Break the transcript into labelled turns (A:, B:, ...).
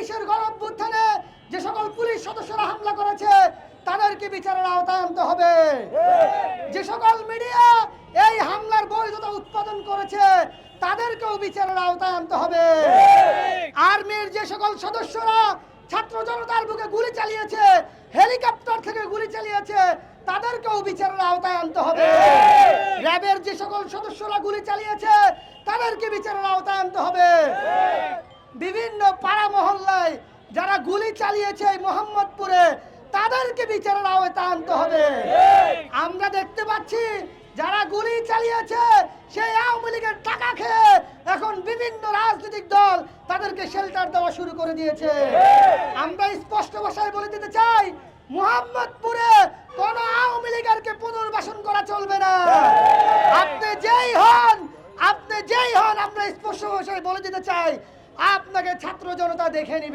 A: চব্বিশের গণঅভ্যুত্থানে যে সকল পুলিশ সদস্যরা হামলা করেছে, তাদেরকে বিচারের আওতায় আনতে হবে। যে সকল মিডিয়া এই হামলার বৈধতা উৎপাদন করেছে, তাদেরকেও বিচারের আওতায় আনতে হবে। আর্মির যে সকল সদস্যরা ছাত্র জনতার বুকে গুলি চালিয়েছে, হেলিকপ্টার থেকে গুলি চালিয়েছে, তাদেরকেও বিচারের আওতায় আনতে হবে। র্যাবের যে সকল সদস্যরা গুলি চালিয়েছে, তাদেরকে বিচারের আওতায় আনতে হবে। বিভিন্ন পাড়া চালিয়েছে এই মোহাম্মদপুরে, তাদেরকে বিচারের আওতায় আনতে হবে। আমরা দেখতে পাচ্ছি, যারা গুলি চালিয়েছে, সেই আওয়ামী লীগের টাকা খেয়ে এখন বিভিন্ন রাজনৈতিক দল তাদেরকে শেল্টার দেওয়া শুরু করে দিয়েছে। আমরা স্পষ্ট ভাষায় বলে দিতে চাই, মোহাম্মদপুরে কোন আওয়ামী লীগেরকে পুনর্বাসন করা চলবে না। আপনি যেই হন, আপনি যেই হন, আমরা স্পষ্ট ভাষায় বলে দিতে চাই, আপনাকে ছাত্র জনতা দেখে নিবে।